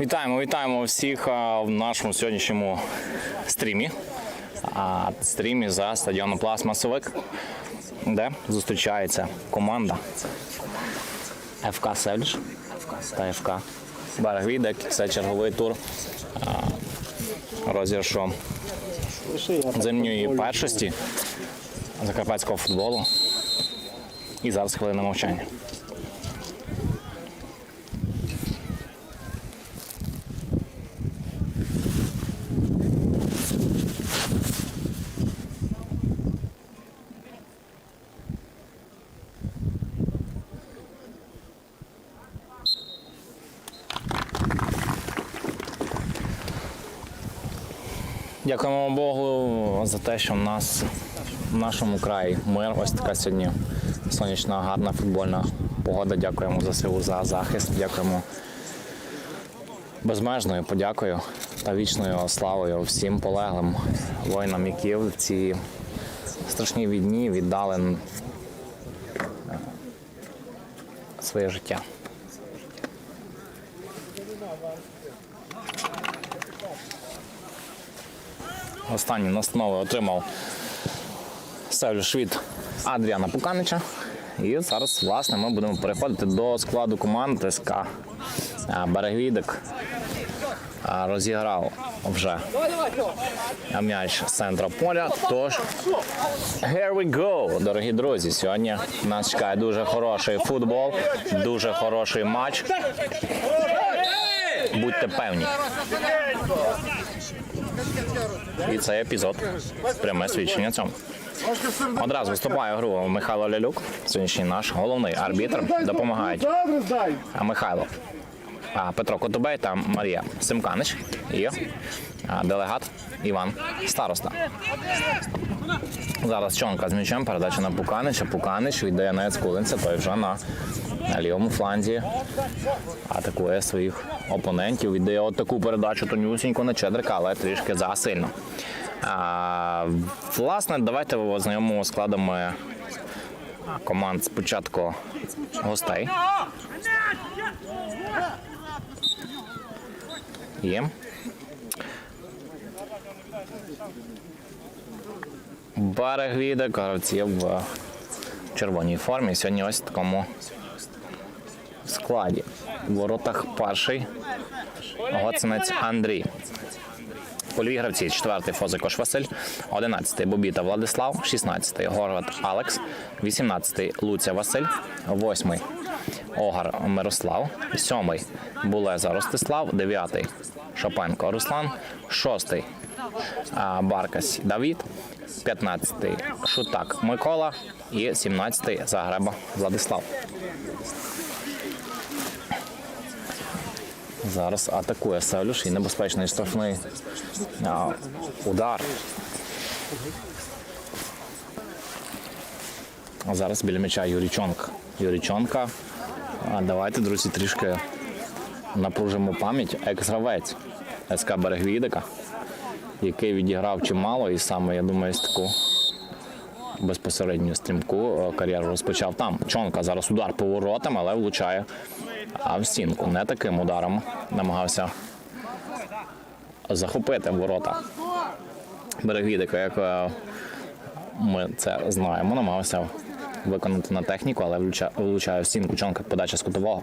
Вітаємо, вітаємо всіх в нашому сьогоднішньому стрімі. Стрімі за стадіоном Пластмасовик, де зустрічається команда ФК Севліш та ФК Берегвідек. Це черговий тур розіграшу зимньої першості закарпатського футболу. І зараз хвилина мовчання. Дякуємо Богу за те, що в нас в нашому краї мир. Ось така сьогодні сонячна, гарна футбольна погода. Дякуємо ЗСУ за захист. Дякуємо безмежною подякою та вічною славою всім полеглим воїнам, які в ці страшні війні віддали своє життя. Останні настанови отримав Севлюш від Адріана Пуканича. І зараз, власне, ми будемо переходити до складу команд СК Берегвідик. Розіграв вже м'яч з центра поля. Тож, here we go, дорогі друзі. Сьогодні нас чекає дуже хороший футбол, дуже хороший матч. Будьте певні. І цей епізод пряме свідчення цьому. Одразу виступає гру Михайло Лялюк, сьогоднішній наш головний арбітр. Допомагають а, Михайло, Петро Котубей та Марія Симканич і делегат Іван Староста. Зараз Чонка з м'ячем, передача на Пуканича. Пуканич віддає на Яцкулинця, той вже на, лівому фланзі атакує своїх опонентів. Віддає от таку передачу тонюсіньку на Чедрика, але трішки засильно. А, власне, давайте ознайомимо складами команд спочатку гостей. Є. Берег відек, гравців в червоній формі. Сьогодні ось в такому складі. В воротах перший гоцинець Андрій. Польові гравці 4-й Фозикош Василь, 11-й Бобіта Владислав, 16-й Горват Алекс, 18-й Луця Василь, 8-й Огар Мирослав, 7-й Булеза Ростислав, 9-й Шопенко Руслан, 6-й Баркась Давід, 15-й Шутак Микола і 17-й Загреба Владислав. Зараз атакує Севлюш і небезпечний штрафний удар. А зараз біля м'яча Юрій Чонка. Юрій Чонка. А давайте, друзі, трішки напружимо пам'ять. Екс-гравець СК Берегвідика, який відіграв чимало і саме, я думаю, ось таку безпосередню стрімку е, кар'єру розпочав там. Чонка зараз удар по воротам, але влучає а в стінку. Не таким ударом намагався захопити ворота. Берегвідика, як е, ми це знаємо, намагався виконати на техніку, але влучає в стінку Чонка подача з кутового.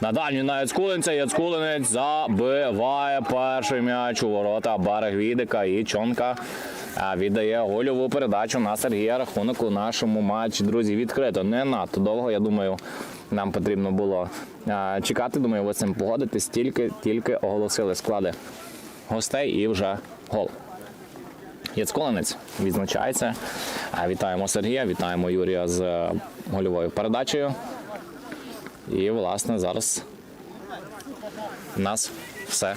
На дальню на Яцкулинця. Яцкулинець забиває перший м'яч у ворота Берегвідика і Чонка. Віддає гольову передачу на Сергія. Рахунок у нашому матчі. Друзі, відкрито. Не надто довго. Я думаю, нам потрібно було чекати. Думаю, ви з цим погодитесь. Тільки, тільки оголосили склади гостей і вже гол. Яцколинець відзначається. Вітаємо Сергія, вітаємо Юрія з е, гольовою передачею. І, власне, зараз у нас все